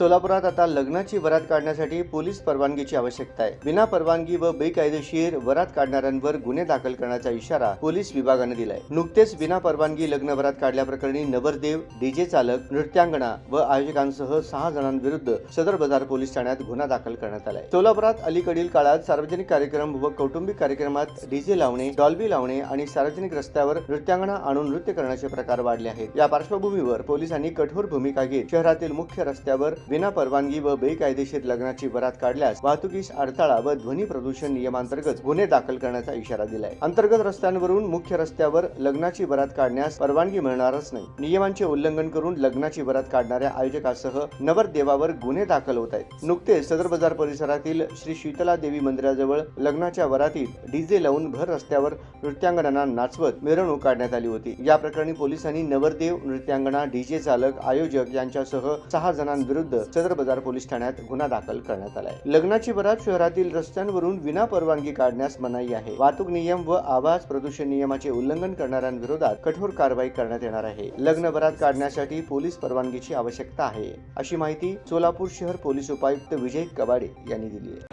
सोलापुरात आता लग्नाची वरात काढण्यासाठी पोलीस परवानगीची आवश्यकता आहे. विना परवानगी व बेकायदेशीर वरात काढणाऱ्यांवर गुन्हे दाखल करण्याचा इशारा पोलीस विभागाने दिलाय. नुकतेच विना परवानगी लग्न वरात काढल्याप्रकरणी नवरदेव डीजे चालक नृत्यांगणा व आयोजकांसह सहा जणांविरुद्ध सदर बाजार पोलीस ठाण्यात गुन्हा दाखल करण्यात आलाय. सोलापुरात अलीकडील काळात सार्वजनिक कार्यक्रम व कौटुंबिक कार्यक्रमात डीजे लावणे डॉल्बी लावणे आणि सार्वजनिक रस्त्यावर नृत्यांगणा आणून नृत्य करण्याचे प्रकार वाढले आहेत. या पार्श्वभूमीवर पोलिसांनी कठोर भूमिका घेत शहरातील मुख्य रस्त्यावर विना परवानगी व बेकायदेशीर लग्नाची वरात काढल्यास वाहतुकीस अडथळा व ध्वनी प्रदूषण नियमांतर्गत गुन्हे दाखल करण्याचा इशारा दिलाय. अंतर्गत रस्त्यांवरून मुख्य रस्त्यावर लग्नाची वरात काढण्यास परवानगी मिळणारच नाही. नियमांचे उल्लंघन करून लग्नाची वरात काढणाऱ्या आयोजकासह नवरदेवावर गुन्हे दाखल होत आहेत. नुकतेच सदर बाजार परिसरातील श्री शीतला देवी मंदिराजवळ लग्नाच्या वरातीत डीजे लावून भर रस्त्यावर नृत्यांगणांना नाचवत मिरवणूक काढण्यात आली होती. या प्रकरणी पोलिसांनी नवरदेव नृत्यांगणा डीजे चालक आयोजक यांच्यासह सहा जणांविरुद्ध सदर बाजार पोलीस ठाण्यात गुन्हा दाखल करण्यात आलाय. लग्नाची बरात शहरातील रस्त्यांवरून विना परवानगी काढण्यास मनाई आहे. वाहतूक नियम व आवाज प्रदूषण नियमाचे उल्लंघन करणाऱ्यांविरोधात कठोर कारवाई करण्यात येणार आहे. लग्न बरात काढण्यासाठी पोलीस परवानगीची आवश्यकता आहे अशी माहिती सोलापूर शहर पोलीस उपायुक्त विजय कबाडे यांनी दिली आहे.